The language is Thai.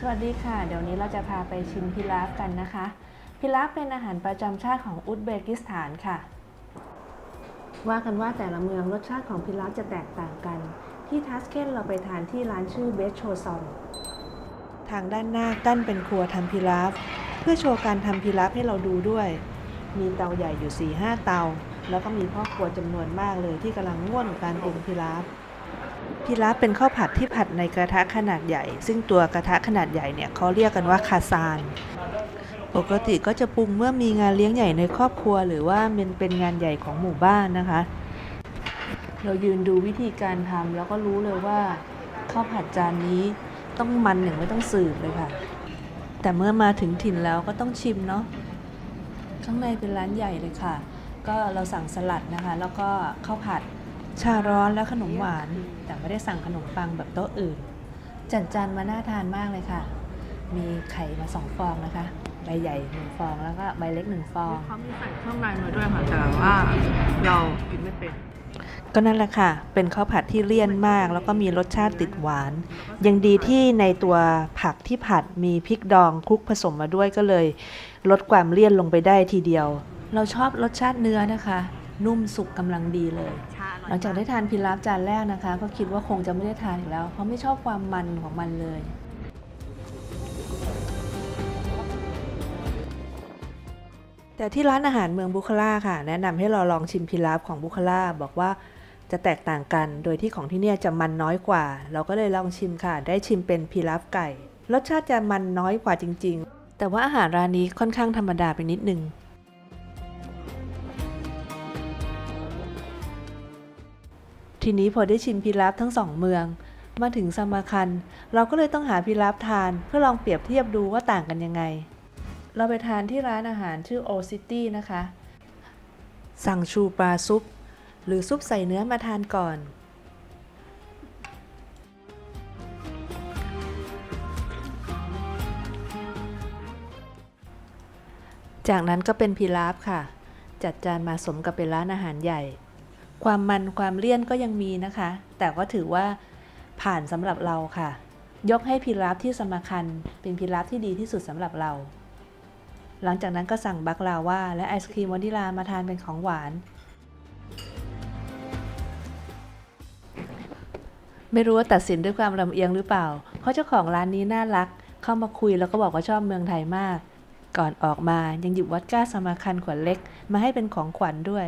สวัสดีค่ะ เดี๋ยวนี้เราจะพาไปชิมพิลาฟกันนะคะ พิลาฟเป็นอาหารประจำชาติของอุซเบกิสถานค่ะ ว่ากันว่าแต่ละเมืองรสชาติของพิลาฟจะแตกต่างกัน ที่ทัสเคนเราไปทานที่ร้านชื่อเบสโชซอนทางด้านหน้ากั้นเป็นครัวทำพิลาฟ เพื่อโชว์การทำพิลาฟให้เราดูด้วย มีเตาใหญ่อยู่4-5เตา แล้วก็มีพ่อครัวจำนวนมากเลยที่กำลังง่วนกับการปรุงพิลาฟ พิลาเป็นข้าวผัดที่ผัดในกระทะขนาดใหญ่ ซึ่งตัวกระทะขนาดใหญ่เนี่ยเขาเรียกกันว่าคาซาน ปกติก็จะปรุงเมื่อมีงานเลี้ยงใหญ่ในครอบครัว หรือว่ามันเป็นงานใหญ่ของหมู่บ้านนะคะ เรายืนดูวิธีการทำแล้วก็รู้เลยว่าข้าวผัดจานนี้ต้องมันอย่างไม่ต้องสืบเลยค่ะ แต่เมื่อมาถึงถิ่นแล้วก็ต้องชิมเนาะข้างในเป็นร้านใหญ่เลยค่ะ ก็เราสั่งสลัดนะคะ แล้วก็ข้าวผัด ชาร้อนและขนมหวาน แต่ไม่ได้สั่งขนมปังแบบโต๊ะอื่น จัดจานมาน่าทานมากเลยค่ะ มีไข่มาสองฟองนะคะ ใบใหญ่หนึ่งฟองแล้วก็ใบเล็กหนึ่งฟอง เขามีใส่เครื่องในมาด้วยค่ะแต่ว่าเรากินไม่เป็น ก็นั่นแหละค่ะ เป็นข้าวผัดที่เลี่ยนมาก แล้วก็มีรสชาติติดหวาน ยังดีที่ในตัวผักที่ผัดมีพริกดองคลุกผสมมาด้วยก็เลย ลดความเลี่ยนลงไปได้ทีเดียว เราชอบรสชาติเนื้อนะคะ นุ่มสุกกำลังดีเลย หลังจากได้ทานพิลาฟจานแรกนะคะ ก็คิดว่าคงจะไม่ได้ทานอีกแล้ว เพราะไม่ชอบความมันของมันเลย แต่ที่ร้านอาหารเมืองบุคลาค่ะ แนะนำให้เราลองชิมพิลาฟของบุคลาบอกว่าจะแตกต่างกันโดยที่ของที่เนี่ยจะมันน้อยกว่า เราก็เลยลองชิมค่ะ ได้ชิมเป็นพิลาฟไก่ รสชาติจะมันน้อยกว่าจริง ๆ แต่ว่าอาหารร้านนี้ค่อนข้างธรรมดาไปนิดนึง ทีนี้พอได้ชิมพิลาฟทั้งสองเมือง มาถึงสมาคัน เราก็เลยต้องหาพิลาฟทานเพื่อลองเปรียบเทียบดูว่าต่างกันยังไง เราไปทานที่ร้านอาหารชื่อ O City นะคะ สั่งชูปลาซุป หรือซุปใส่เนื้อมาทานก่อนจากนั้นก็เป็นพิลาฟค่ะ จัดจานมาสมกับเป็นร้านอาหารใหญ่ ความมันความเลี่ยนก็ยังมีนะคะ แต่ก็ถือว่าผ่านสำหรับเราค่ะ ยกให้พิลาฟที่สมคันเป็นพิลาฟที่ดีที่สุดสำหรับเรา หลังจากนั้นก็สั่งบักลาว่าและไอศครีมวานิลามาทานเป็นของหวาน ไม่รู้ว่าตัดสินด้วยความลำเอียงหรือเปล่า เพราะเจ้าของร้านนี้น่ารัก เข้ามาคุยแล้วก็บอกว่าชอบเมืองไทยมาก ก่อนออกมายังหยิบวอดก้าสมาคันขวดเล็ก มาให้เป็นของขวัญด้วย